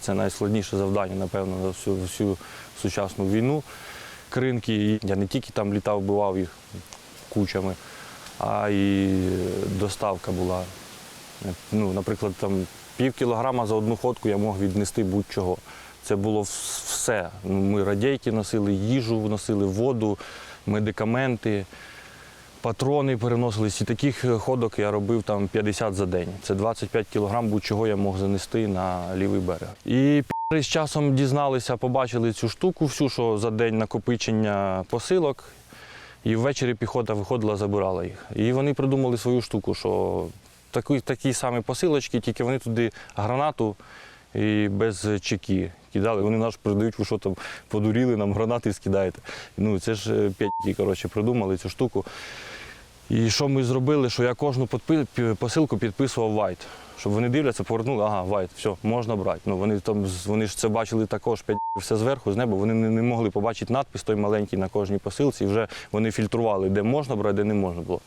Це найскладніше завдання, напевно, за всю, всю сучасну війну. Кринки. Я не тільки там літав, вбивав їх кучами, а і доставка була. Ну, наприклад, там пів кілограма за одну ходку я мог віднести будь-чого. Це було все. Ну, Ми радійки носили, їжу носили, воду, медикаменти, патрони переносились. І таких е, ходок я робив там 50 за день. Це 25 кілограм будь-чого я мог занести на лівий берег. І пі***ри з часом дізналися, побачили цю штуку всю, що за день накопичення посилок. І ввечері піхота виходила, забирала їх. І вони придумали свою штуку, що такі, такі самі посилочки, тільки вони туди гранату і без чеки кидали. Вони наш продають, ви що там подуріли, нам гранати скидаєте. Ну, це ж е, п'ятки, коротше, придумали цю штуку. І що ми зробили, що я кожну посилку підписував вайт. Щоб вони дивляться, повернули, ага, вайт, все, можна брати. Ну, вони, там, вони ж це бачили також п'ять все зверху, з неба. Вони не, не могли побачити надпис той маленький на кожній посилці. І вже вони фільтрували, де можна брати, де не можна було.